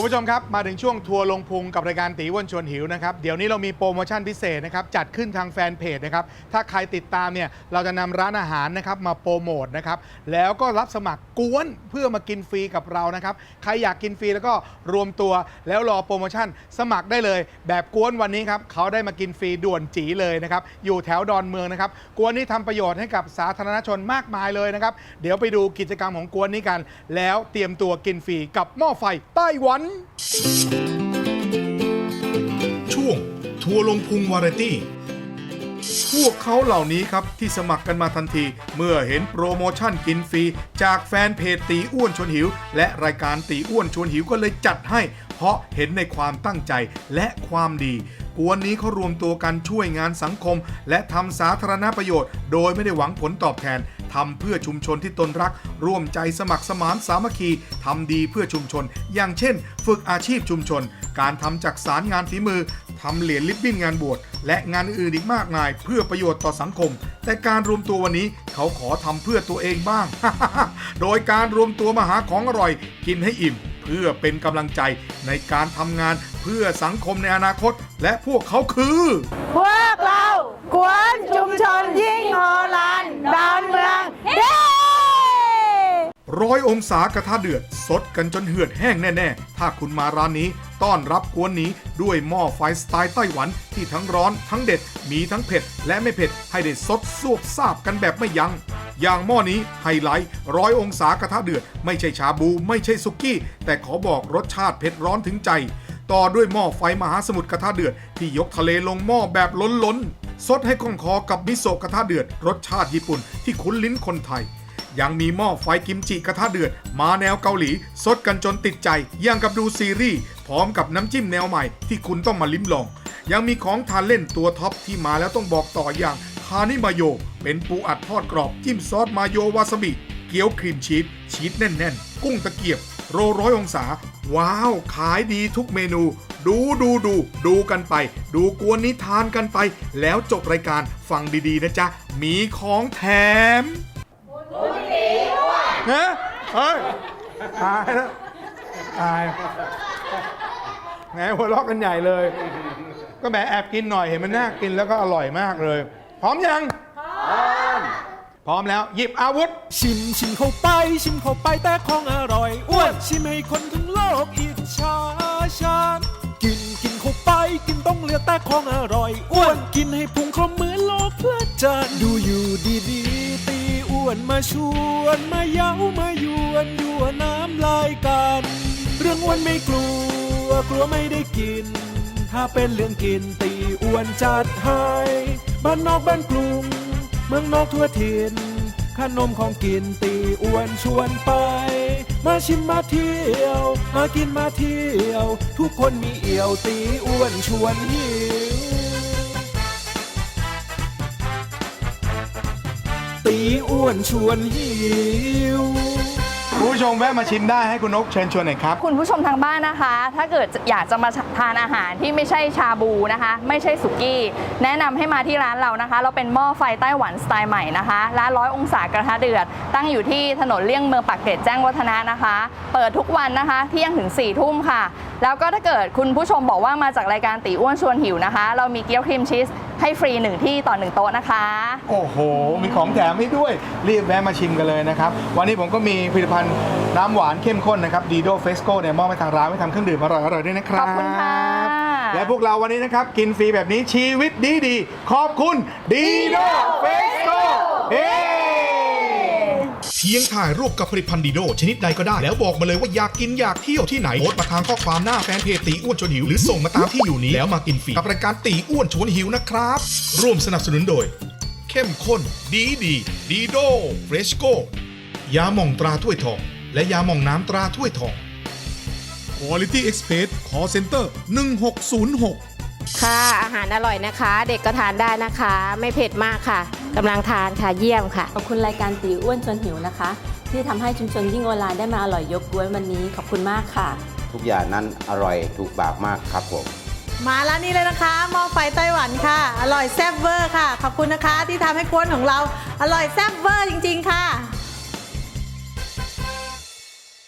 คุณผู้ชมครับ มาถึงช่วงทัวร์ลงพุงกับรายการตีอ้วนชวนหิวนะครับ เดี๋ยวนี้เรามีโปรโมชั่นพิเศษนะครับ จัดขึ้นทางแฟนเพจนะครับ ถ้าใครติดตามเนี่ยเราจะนำร้านอาหารนะครับมาโปรโมทนะครับ แล้วก็รับสมัครกวนเพื่อมากินฟรีกับเรานะครับ ใครอยากกินฟรีแล้วก็รวมตัวแล้วรอโปรโมชั่นสมัครได้เลย แบบกวนวันนี้ครับเขาได้มากินฟรีด่วนจีเลยนะครับ อยู่แถวดอนเมืองนะครับ กวนนี้ทำประโยชน์ให้กับสาธารณชนมากมายเลยนะครับ เดี๋ยวไปดูกิจกรรมของกวนนี้กัน แล้วเตรียมตัวกินฟรีกับหม้อไฟไต้หวันช่วงทัวร์ลงพุงวาไรตี้ พวกเขาเหล่านี้ครับที่สมัครกันมาทันที เมื่อเห็นโปรโมชั่นกินฟรี จากแฟนเพจตีอ้วนชวนหิว และรายการตีอ้วนชวนหิวก็เลยจัดให้ เพราะเห็นในความตั้งใจและความดีกวนนี้เขารวมตัวกันช่วยงานสังคม และทำสาธารณประโยชน์ โดยไม่ได้หวังผลตอบแทน ทำเพื่อชุมชนที่ตนรัก ร่วมใจสมัครสมานสามัคคีทำดีเพื่อชุมชน อย่างเช่น ฝึกอาชีพชุมชน การทำจักสารงานฝีมือทำเหรียญลิบบิ้นงานบวชและงานอื่นอีกมากมาย เพื่อประโยชน์ต่อสังคม แต่การรวมตัววันนี้เขาขอทำเพื่อตัวเองบ้าง โดยการรวมตัวมาหาของอร่อย กินให้อิ่ม เพื่อเป็นกำลังใจในการทำงานเพื่อสังคมในอนาคต และพวกเขาคือ พวกเราก้อยองศากระทะเดือด สดกันจนเหือดแห้งแน่ ๆ ถ้าคุณมาร้านนี้ ต้อนรับกวนนี้ด้วยหม้อไฟสไตล์ไต้หวันที่ทั้งร้อนทั้งเด็ด มีทั้งเผ็ด และไม่เผ็ด ให้ได้สดสวบซาบกันแบบไม่ยัง้งอย่างหม้อนี้ไฮไลท์ร้อยองศากระทะเดือด ไม่ใช่ชาบู ไม่ใช่สุกี้ แต่ขอบอกรสชาติเผ็ดร้อนถึงใจ ต่อด้วยหม้อไฟมหาสมุทรกระทะเดือด ที่ยกทะเลลงหม้อแบบล้นล้นสดให้คล่องคอกับมิโซะกระทะเดือด รสชาติญี่ปุ่นที่คุ้นลิ้นคนไทย ยังมีหม้อไฟกิมจิกระทะเดือด มาแนวเกาหลี สดกันจนติดใจอย่างกับดูซีรีส์พร้อมกับน้ำจิ้มแนวใหม่ที่คุณต้องมาลิ้มลอง ยังมีของทานเล่นตัวท็อปที่มาแล้วต้องบอกต่ออย่างคานิมาโย เป็นปูอัดทอดกรอบ จิ้มซอสมาโยวาซาบิเกี๊ยวครีมชีสชีสแน่นๆ กุ้งตะเกียบ โรร้อยองศา ว้าว ขายดีทุกเมนู ดูดูดู ดูกันไป ดูกวนนิทานกันไป แล้วจบรายการฟังดีๆนะจ๊ะ มีของแถม ฮะเฮ้ยตายแล้วตายแหมหัวเราะกันใหญ่เลย ก็แหมแอบกินหน่อยเห็นมันน่ากินแล้วก็อร่อยมากเลย พร้อมยังพร้อมพร้อมแล้วหยิบอาวุธ ชิมชิมเข้าไป ชิมเข้าไปแต่ของอร่อยอ้วนชิมให้คนทั้งโลกอิจฉาฉันกินกินเข้าไปกินต้องเลือกแต่ของอร่อยอ้วนกินให้พุงครบเหมือนโลกเพลิดเพลินดูอยู่ดีๆตีอ้ วนมาชวนมาเย้ามายวนยั่วน้ำลายกัน เรื่องอ้วนไม่กลัวกลัวไม่ได้กิน ถ้าเป็นเรื่องกินตีอ้วนจัดให้บ้านนอกบ้านกรุง เมืองนอกทั่วถิ่นขนมของกินตีอ้วนชวนไป มาชิมมาเที่ยว มากินมาเที่ยว ทุกคนมีเอี่ยวตีอ้วนชวนหิว อ้วนชวนหิว คุณผู้ชมแวะมาชิมได้ให้คุณนกเชิญชวนหน่อยครับ คุณผู้ชมทางบ้านนะคะ ถ้าเกิดอยากจะมาทานอาหารที่ไม่ใช่ชาบูนะคะ ไม่ใช่สุกี้ แนะนำให้มาที่ร้านเรานะคะ เราเป็นหม้อไฟไต้หวันสไตล์ใหม่นะคะร้านร้อยองศากระทะเดือด ตั้งอยู่ที่ถนนเลี่ยงเมืองปากเกร็ดแจ้งวัฒนะนะคะ เปิดทุกวันนะคะ เที่ยงถึง4ี่ทุ่มค่ะ แล้วก็ถ้าเกิดคุณผู้ชมบอกว่ามาจากรายการตีอ้วนชวนหิวนะคะ เรามีเกี๊ยวครีมชีสให้ฟรีหนึ่งที่ต่อหนึ่งโต๊ะนะคะ โอ้โห มีของแถมให้ด้วย รีบแวะมาชิมกันเลยนะครับ วันนี้ผมก็มีผลิตภัณฑ์น้ำหวานเข้มข้นนะครับดีโดเฟสโก้เนี่ยมอบให้ทางร้านไว้ทำเครื่องดื่มอร่อยๆด้วยนะครับ ขอบคุณค่ะ และพวกเราวันนี้นะครับ กินฟรีแบบนี้ชีวิตดีดีๆขอบคุณดีโดเฟสโก้เฮ้ เพียงถ่ายรูปกับผลิตภัณฑ์ดีโดชนิดใดก็ได้ แล้วบอกมาเลยว่าอยากกินอยากเที่ยวที่ไหนโพสต์มาทางข้อความหน้าแฟนเพจตีอ้วนชวนหิว หรือส่งมาตามที่อยู่นี้ แล้วมากินฟรีกับรายการตีอ้วนชวนหิวนะครับ ร่วมสนับสนุนโดย เข้มข้น ดีดีดีโดเฟรชโกยาหม่องตราถ้วยทอง และยาหม่องน้ำตราถ้วยทอง Quality Express Call Center 1606 ค่ะ อาหารอร่อยนะคะ เด็กก็ทานได้นะคะ ไม่เผ็ดมากค่ะ กำลังทานค่ะเยี่ยมค่ะ ขอบคุณรายการตีอ้วนชวนหิวนะคะ ที่ทำให้ชุมชนยิ่งโอลานได้มาอร่อยยกกวนวันนี้ขอบคุณมากค่ะ ทุกอย่างนั้นอร่อยถูกปากมากครับผม มาร้านนี้เลยนะคะหม้อไฟไต้หวันค่ะ อร่อยแซ่บเวอร์ค่ะ ขอบคุณนะคะที่ทำให้กวนของเราอร่อยแซ่บเวอร์จริง ๆ ค่ะ